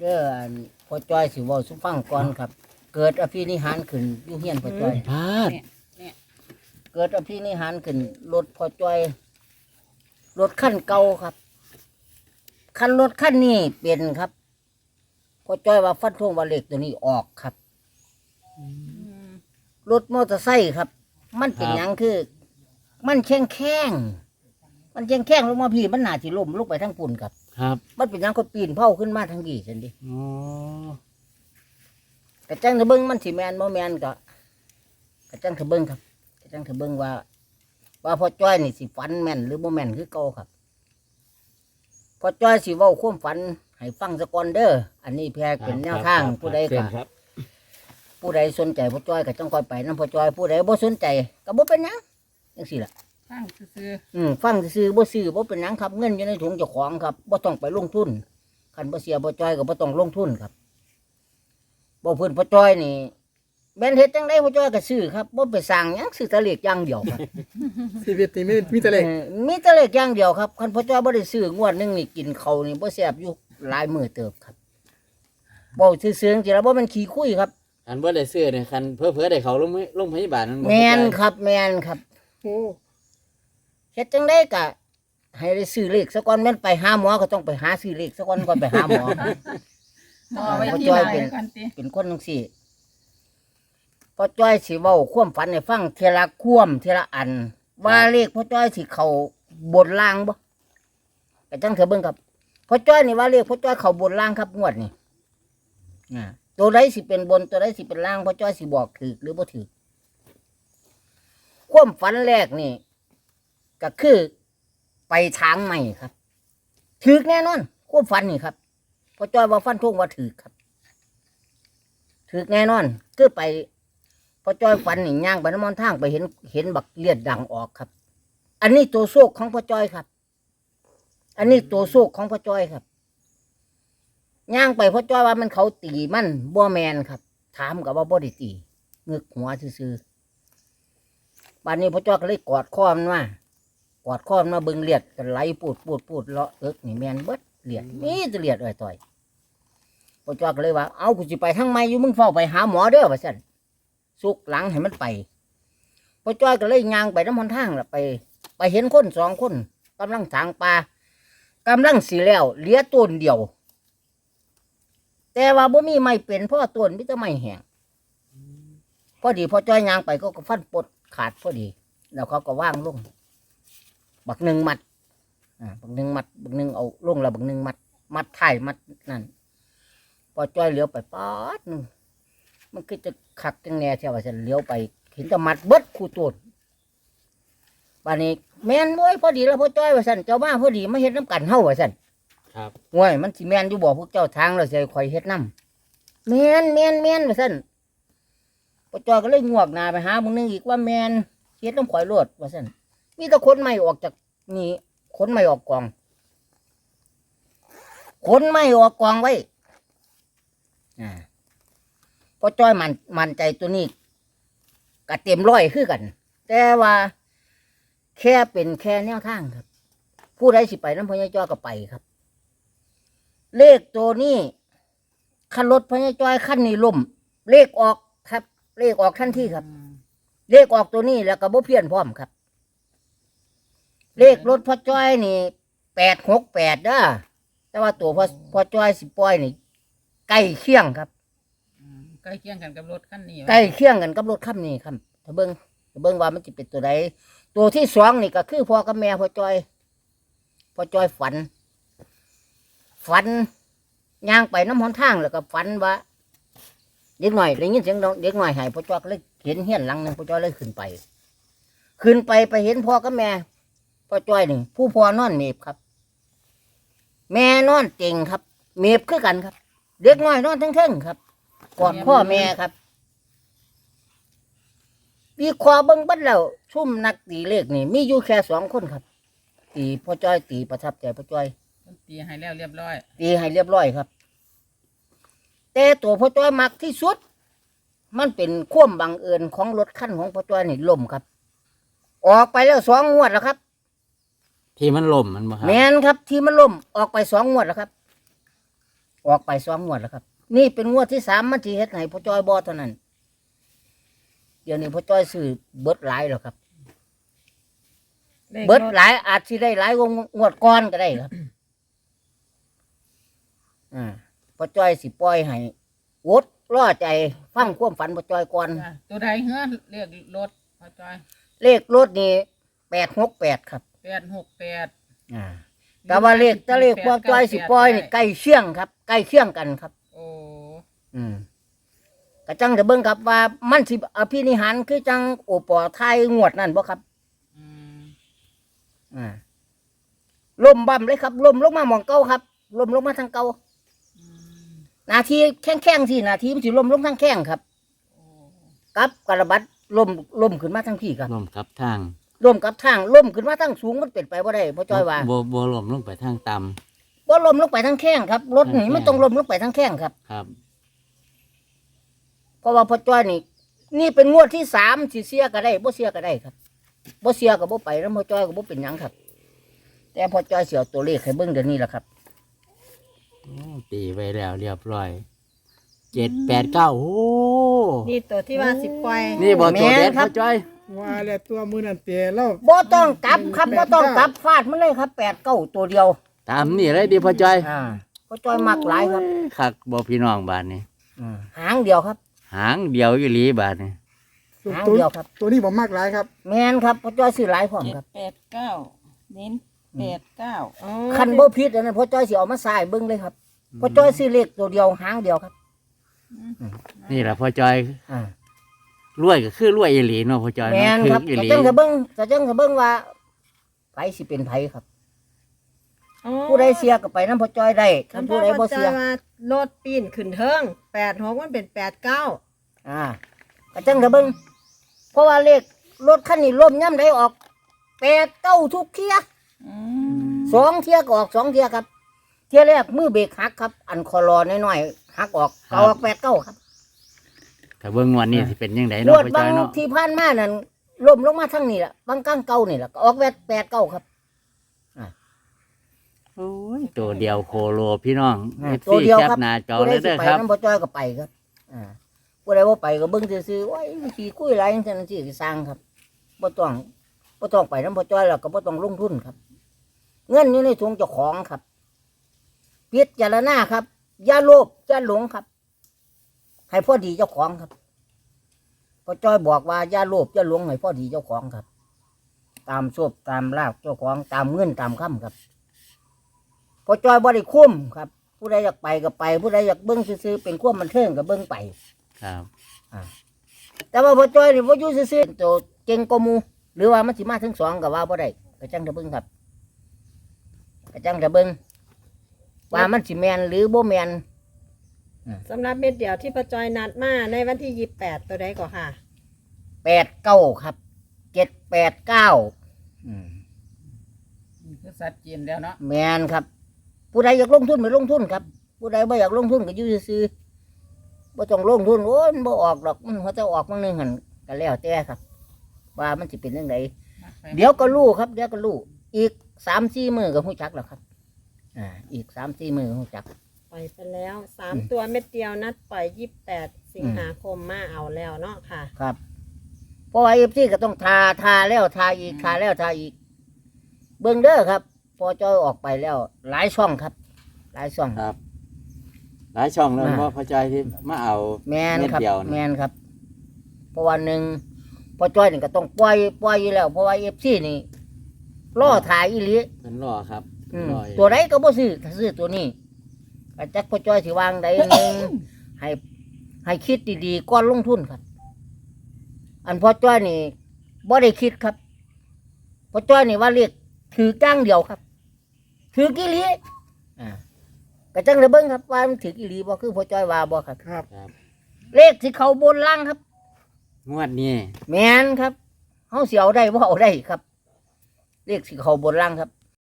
เด้ออันพ่อจ้อยสิเว้าสุฟังก่อนครับ เกิดอภินิหารขึ้นอยู่เฮียนพ่อจ้อยพาดเกิดอภินิหารขึ้นรถพ่อจ้อยรถขั้นเก่าครับคันรถขั้นนี้เป็นครับพ่อจ้อยว่าฟันธงว่าเหล็กตัวนี้ออกครับ รถมอเตอร์ไซค์ครับ มันเป็นหยังคือ มันแข้งแข้งๆมันแข้งแข้งๆลงมาพี่มันหนาสิล่มลงไปทั้งปุ่นครับ ครับมันเป็นหยังเขาปีนเผาขึ้นมาทั้งกี่สันดิอ๋อกระจังเถอะเบิ้งมันสิแมนบ่แมนก็กระจังเถอะเบิ้งครับกระจังเถอะเบิ้งว่า ว่าพ่อจ้อยนี่สิฝันแม่นหรือบ่แม่นคือเก่าครับพ่อจ้อยสิเว้าความฝันให้ฟังสะก่อนเด้ออันนี้แพร่เป็นแนวทางผู้ใดเชิก็ญครับ ผู้ใดสนใจพ่อจ้อยก็ต้องคอยไปนํพ่อจ้อยผู้ใดบ่สนใจก็บ่เป็นหยังจังซี่ล่ะ ฟังซื่ออืมฟังซื้อๆบ่ซื้อบ่เป็นหยังครับเงินอยู่ในถุงเจ้าของครับบ่ต้องไปลงทุนคันบ่เสียบ่จ้อยก็บ่ต้องลงทุนครับบ่เพิ่นพ่อจ้อยนี่แม่นเฮ็ดจังได๋พ่อจ้อยก็ซื้อครับบ่ไปสร้างหยังซื้อแตะเลขอย่างเดียวครับ ชีวิตนี่มีมีแต่เลขเออมีแตะเลขอย่างเดียวครับคันพ่อจ้อยบ่ได้ซื้องวดหนึงนี่กินข้าวนี่บ่แซ่บอยู่หลายมื้อเติบครับบ่ซื่อๆจังซี่แล้วบ่แม่นขี้คุยครับ อันบ่ได้ซื้อเนี่ยคันเพื่อเพื่อได้เขาลงไม่ลงพยาบาลนั่นบ่แม่นเข้าใจครับแม่นครับ โอ้เฮ็ดจังได๋ก็ให้ได้ซื้อเลขซะก่อนแม่นไปหาหมอก็ต้องไปหาซื้อเลขซะก่อนก่อนไปหาหมอๆต่อไว้ที่จ้อยไหนเป็นกันติเป็นคนจังซี่พ่อจ้อยสิเว้าความฝันให้ฟังเทยละความเทยละอัน ว่าเลขพ่อจ้อยสิเข้าบนล่างบ่ก็จังเถอะเบิ่งครับพ่อจ้อยนี่ว่าเลขพ่อจ้อยเข้าบนล่างครับงวดนี่อ่าตัวใดสิเป็นบนตัวใดสิเป็นล่างพ่อจ้อยสิบอกถูกหรือบ่ถูกความฝันแรกนี่ ก็คือ ไปทางใหม่ครับถูกแน่นอนความฝันนี่ครับพอจอยว่าฟันทงว่าถูกครับถือแน่นอนคือไปพอจอยฟันนี่ย่างไปน้ำมันทางไปเห็นเห็นบักเลียดดังออกครับ อันนี้ตัวโซกของพอจอยครับ อันนี้ตัวโซกของพอจอยครับย่างไปพอจอยว่ามันเขาตีมันบ่แมนครับ ถามกับว่าบ่ได้ตีเงึกหัวซื่อๆบัดนี้พอจอยก็เลยกอดข้อมันมา อดข้อมันมาเบิ่งเลียดกันไหลปูดปูดปูดเลาะเอิกนี่แมนเบิดเลียดนี่จะเลียดเอ้อยต่อยพ่อจ้อยก็เลยว่าเอากูสิไปทางไม่อยู่มึงเฝ้าไปหาหมอเด้อว่าซั่นสุกหลังให้มันไปพ่อจ้อยก็เลยย่างไปน้ำมันทางละไป ไปเห็นคนสองคนกำลังถางปลากำลังสีแล้วเหลี้ยต้นเดียว แต่ว่าบ่มีไม้เป็นเพ่อต้นมิตรไม้แห้งพอดีพ่อจ้อยย่างไปก็ก็ฟันปลดขาดพอดี แล้วเขาก็ว่างลง บักหนึ่งมัดอ่าบักหนึ่งมัดบักหนึ่งเอาลงแล้วบักหนึ่งมัด มัดไทายมัดนั่นพอจ้อยเลี้ยวไปป๊าดหนึงมันคือจะขักจังแน่เท่าว่าฉันเลี้ยวไปเห็นแตะมัดเบิดคู่ต้นบานนี้แม่นเว้ยพอดีแล้วพ่อจ้อยว่าสันเจ้ามาพอดีมาเฮ็ดน้ำกันเฮาว่าสันครับว้ยมันสิแม่นอยู่บ่พวกเจ้าทางเราสิให้ข่อยเฮ็ดน้ำแม่นแม่นแม่นว่าสันพ่อจ้อยก็เลยงวกหน้าไปหามึงนึงอีกว่าแม่นเฮ็ดน้ำข่อยโลดว่าสัน มีแต่คนใหม่ออกจากนี่คนใหม่ออกกอง คนใหม่ออกกองไว้อ่าพอจ้อยมันมันใจตัวนี้ก็เต็มร้อยคือกัน แต่ว่าแค่เป็นแค่แนวทางครับ ผู้ใดสิไปน้ำพญาจ้อยก็ไปครับ เลขตัวนี้คันรถพญาจ้อยขั้นนี้ล่ม เลขออกครับ เลขออกทันทีครับ เลขออกตัวนี้แล้วก็บ่เพี้ยนพร้อมครับ เลขรถพ่อจ้อยนี่แปดหกแปดเด้อแต่ว่าตัวพ่อพ่อจ้อยสิปล่อยนี่ใกล้เคียงครับ อืมใกล้เคียงกันกับรถคันนี้ใกล้เคียงกันกับรถคันนี้ครับถ้าเบิ้งถ้าเบิ้งว่ามันจะเป็นตัวใดตัวที่สองนี่ก็คือพ่อกับแม่พ่อจอยพ่อจอยฝัน ฝันย่างไปน้ำหนทางแล้วก็ฝันว่าเด็กหน่อยได้ยินเสียงเด็กหน่อยหายพ่อจอยก็เลยเห็นเฮียนหลังหนึงพ่อจอยเลยขึ้นไป ขึ้นไปไปเห็นพ่อกับแม่ พ่อจอยนี่ ผู้พ่อนอนเมบครับ แม่นอนเต็งครับ เมบคือกันครับ เด็กน้อยนอนทั้งๆครับกอดพ่อแม่ครับวิเคราะห์เบิ้งเบัดแล้วชุ่มนักตีเลขนี่ มีอยู่แค่สองคนครับ ตีพ่อจ้อย ตีประทับใจพ่อจ้อยมันตีให้แล้วเรียบร้อย ตีให้เรียบร้อยครับ แต่ตัวพ่อจ้อยมักที่สุด มันเป็นความบังเอิญของรถขั้นของพ่อจ้อยนี่ล่มครับ ออกไปแล้วสองงวดแล้วครับ ที่มันล่มมันบ่ครับ แมนครับ ที่มันล่มออกไปสองงวดแล้วครับ ออกไปสองงวดแล้วครับ นี่เป็นงวดที่สามมันจีเฮ็ดให้พ่อจ้อยบอเท่านั้น เดี๋ยวนี้พ่อจ้อยซื้อเบิดหลายแล้วครับลขเบิดรถหลายอาจสิได้หลายกว่างวดก่อนก็ได้ครับ อ่าพ่อจ้อยสิปล่อยให้วดล่อใจฟังความฝันพ่อจ้อยก่อน จ้ะตัวใดเฮือเรียกรถพ่อจอย เลขรถนี่แปดหกแปดครับ แปดหกแปดอ่าแต่ว่าเลขแต่เลขพ่อจ้อยสิปล่อยนี่ใกล้เชี่ยงครับใกล้เคียงกันครับ โอ้อืมกระจังจะเบิ่งครับว่ามันสิอภินิหารคือจังโอปอไทยงวดนั่นบ่ครับ อืมอ่าล่มบั่มเลยครับล่มลงมาหมองเก่าครับล่มลงมาทางเก่าอืมนาทีแข้งแข้งๆสินาทีมันสิล่มลงทางแข้งครับโอ้ กับกระบัดล่มล่มขึ้นมาทางพี่ครับลมกับทาง ล่มกับทางล่มขึ้นมาทางสูงมันเป็นไปบ่ได้พ่อจ้อยว่าบ่บ่ลมลงไปทางต่ำบ่ล่มลงไปทางแข้งครับรถนี่ทางแข้งมันต้องล่มลงไปทางแข้งครับ ครับ เพราะว่าพ่อจ้อยนี่ นี่เป็นงวดที่สามสิเสียก็ได้บ่เสียก็ได้ครับบ่เสียก็บ่ไปแล้วพ่อจ้อยก็บ่เป็นหยังครับ แต่พ่อจ้อยเสียวตัวเลขให้เบิ่งเดี๋ยวนี้แหละครับโอ้ตีไว้แล้วเรียบร้อยเจ็ดแปดเก้าโอ้นี่ตัวที่ว่าสิบปล่อยนี่บ่ตัวเด็ดแม่นครัพ่อบจ้อย ว่าแล้วตัวมือนั่นเตะแล้วบ่ต้องกลับครับบ่ต้องกลับฟาดมันเลยครับแปดเก้าตัวเดียว ตามนี่เลยดิพ่อจ้อยอ่าพ่อจ้อยมักหลายครับคักบ่พี่น้องบาดนี้อืมหางเดียวครับ หางเดียวอีหลีบาดนี้หางตัวเดียวครับ ตัวนี้ผมมากหลายครับ แมนครับพ่อจ้อยซื้อหลายพร้อมเจ็ดครับแปดเก้าเน้นแปดเก้าอ๋อคันบ่ผิดอันนั้นพ่อจ้อยสิเอามาใส่เบิ่งเลยครับพ่อจ้อยซื้อเลขตัวเดียวหางเดียวครับนี่แหละพ่อจ้อยอ่า รวยก็คือรวยอีหลีเนาะพ่อจ้อยแมเนาะนถึครับกอีหจะลีจังจะเบิ่งจะจังจะเบิ่งว่าไผสิเป็นไผครับ อ๋อผู้ใดเสียก็ไปนํพ่อจ้อยได้คันคำพ่ผู้อใดพ่บ่อจเสีอยยว่ารถปีนขึ้นเทิงแปดหกมันเป็นแปดเก้าอ่าก็จังจะเบิ่งเพราะว่าเลขรถคันนี้ล่มย่ำได้ออกแปดเก้าทุกเที่ยอืมสองเที่ยก็ออกสองเที่ยครับ เที่ยแรกมือเบรกหักครับ อันคอรอน้อยๆหักออกก็ออกแปดเก้าครับ ถ้าเบิ่งงวันนี้สิเป็นยังไงงเนาะวดพ่อบาจ้องยเนาะที่ผ่านมานั่นล่มลงมาทั้งนี้แหละบางก้างเก่านี่แหละก็ออกแปดแปดเก้าครับ โอ้ยตัวเดียวโคโลพี่น้อง อ่าเอฟตัวซีเดียวแคปครับ หน้าจอผู้เลใดยสิเด้อไปครับ น้ำบ่จ้อยก็ไปครับ อ่าผู้ใดบ่ไปก็เบิ่งซื่อๆว่าขี่กุ้ยไรจังซั่นสิสร้างครับบ่ต้องบ่ต้องไปน้ำบ่จ้อยแล้วก็บ่ต้องลงทุนครับ เงินอยู่ในถุงเจ้าของครับพิจารณาครับอย่าโลภอย่าหลงครับ ให้พอดีเจ้าของครับพ่อจ้อยบอกว่าอย่าโลภอย่าหลงให้พอดีเจ้าของครับ ตามโชคตามลาบเจ้าของตามเงินตามคำครับพ่อจ้อยบ่ได้คุ้มครับ ผู้ใดอยากไปก็ไป ผู้ใดอยากเบิ้งซื้อๆเป็นความบันเทิงก็เบิ้งไปครับแต่ว่าพ่อจ้อยนี่พ่อยู่ซื่อๆเป็นตัวเก่งกว่าหมูหรือว่ามันสิมาถึงสองก็ว่าบ่ได้ก็จังจะเบิ้งครับก็จังจะเบิ้งว่ามันสิแมนหรือบ่แมน สำหรับเม็ดเดียวที่พ่อจอยนัดมาในวันที่ยี่แปดตัวใดก็ค่ะ แปดเก้าครับเจ็ดแปดเก้านี่คือสัตว์จีนแล้วเนาะแมนครับ ผู้ใดอยากลงทุนไปลงทุนครับ ผู้ใดบ่อยากลงทุนก็อยู่ซื่อๆบ่ต้องลงทุนโอ้ยมันบ่ออกดอกมันเขาจะออกมันหนึงหันก็แล้วแต่ครับ ว่ามันสิเป็นยังไงมักไปเดี๋ยวก็รู้ครับ เดี๋ยวก็รู้อีกสามสี่มือก็หู้จักแล้วครับ อ่า อีกสามสี่มือหู้จัก ปล่อยไปแล้วสามอืมตัวเม็ดเดียวนัดปล่อยยี่แปดสิงหาคมมาเอาแล้วเนาะค่ะ ครับ เพราะว่าเอฟซีก็ต้องทาทาแล้วทาอีกทาแล้วทาอีก เบิ่งเด้อครับ พอจอยออกไปแล้ว หลายช่องครับ หลายช่อง ครับ หลายช่องแล้วอ่าพ่อพ่อจ้อยที่มาเอา แมนครับเม็ดเดียวนี่แมนครับเพราะว่าหนึ่งพอจอยนี่ก็ต้องปล่อยปล่อยอยู่แล้ว เพราะว่าเอฟซีนี่ล่อถ่ายอีหลีเพิ่นรอครับอืมรออยู่ตัวใดก็บ่ซื้อถ้าซื้อตัวนี้ ก็จักพอจอยสิวางใดหนึ่งให้ให้คิดดีๆก่อนลงทุนครับ อันพอจ้อยนี่บ่ได้คิดครับพอจ้อยนี่ว่าเรียกถือจ้างเดียวครับ ถือกี่ลีอ่าก็จังเลยเบิ้งครับว่ามันถือกี่ลีบ่คือพอจ้อยว่าบ่ครับ ครับครับ เลขที่เขาบนล่างครับ งวดนี้แมนครับเฮาสิเอาได้บ่เอาได้ครับ เลขที่เขาบนล่างครับ